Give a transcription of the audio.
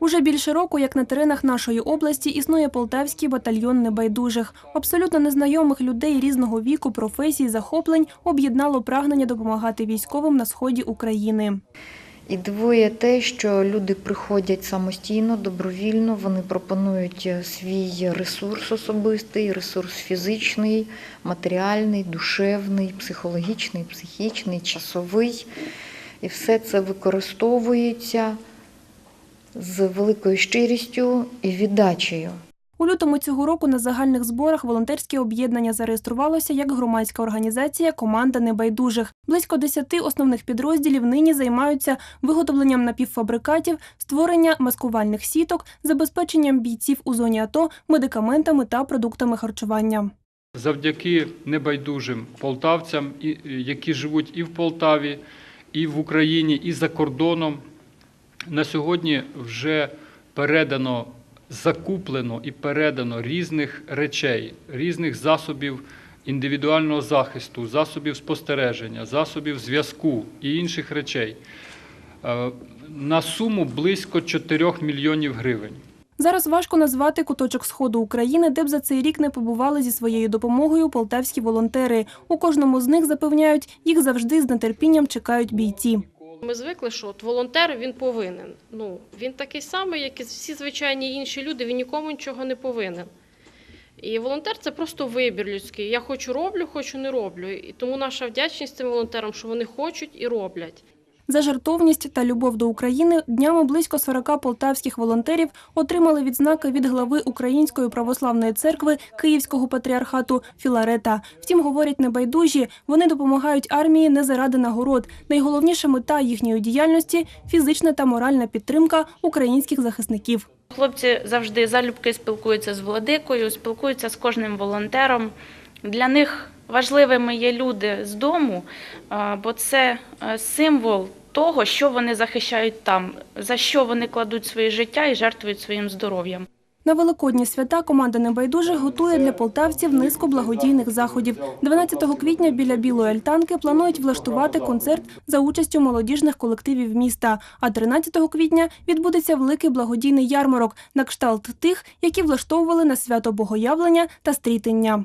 Уже більше року, як на теренах нашої області, існує полтавський батальйон небайдужих. Абсолютно незнайомих людей різного віку, професій, захоплень об'єднало прагнення допомагати військовим на сході України. І дивує те, що люди приходять самостійно, добровільно, вони пропонують е, свій ресурс особистий, ресурс фізичний, матеріальний, душевний, психологічний, психічний, часовий. І все це використовується з великою щирістю і віддачею. У лютому цього року на загальних зборах волонтерське об'єднання зареєструвалося як громадська організація Команда небайдужих. Близько десяти основних підрозділів нині займаються виготовленням напівфабрикатів, створення маскувальних сіток, забезпеченням бійців у зоні АТО медикаментами та продуктами харчування. завдяки небайдужим полтавцям, які живуть і в Полтаві, і в Україні, і за кордоном. На сьогодні вже передано, закуплено і передано різних речей, різних засобів індивідуального захисту, засобів спостереження, засобів зв'язку і інших речей е, на суму близько 4 мільйонів гривень. Зараз важко назвати куточок сходу України, де б за цей рік не побували зі своєю допомогою полтавські волонтери. У кожному з них запевняють, їх завжди з нетерпінням чекають бійці. Ми звикли, що от волонтер він повинен. Ну він такий самий, як і всі звичайні інші люди. Він нікому нічого не повинен. І волонтер це просто вибір людський. Я хочу роблю, хочу не роблю. І тому наша вдячність цим волонтерам, що вони хочуть і роблять. За жертовність та любов до України днями близько 40 полтавських волонтерів отримали відзнаки від глави Української православної церкви Київського патріархату Філарета. Втім, говорять небайдужі, вони допомагають армії не заради нагород. Найголовніша мета їхньої діяльності фізична та моральна підтримка українських захисників. Хлопці завжди залюбки спілкуються з владикою, спілкуються з кожним волонтером. Для них важливими є люди з дому, бо це е, символ того, що вони захищають там, за що вони кладуть своє життя і жертвують своїм здоров'ям. На великодні свята команда небайдужих готує для полтавців низку благодійних заходів. 12 квітня біля білої альтанки планують влаштувати концерт за участю молодіжних колективів міста. А 13 квітня відбудеться великий благодійний ярмарок на кшталт тих, які влаштовували на свято Богоявлення та стрітення.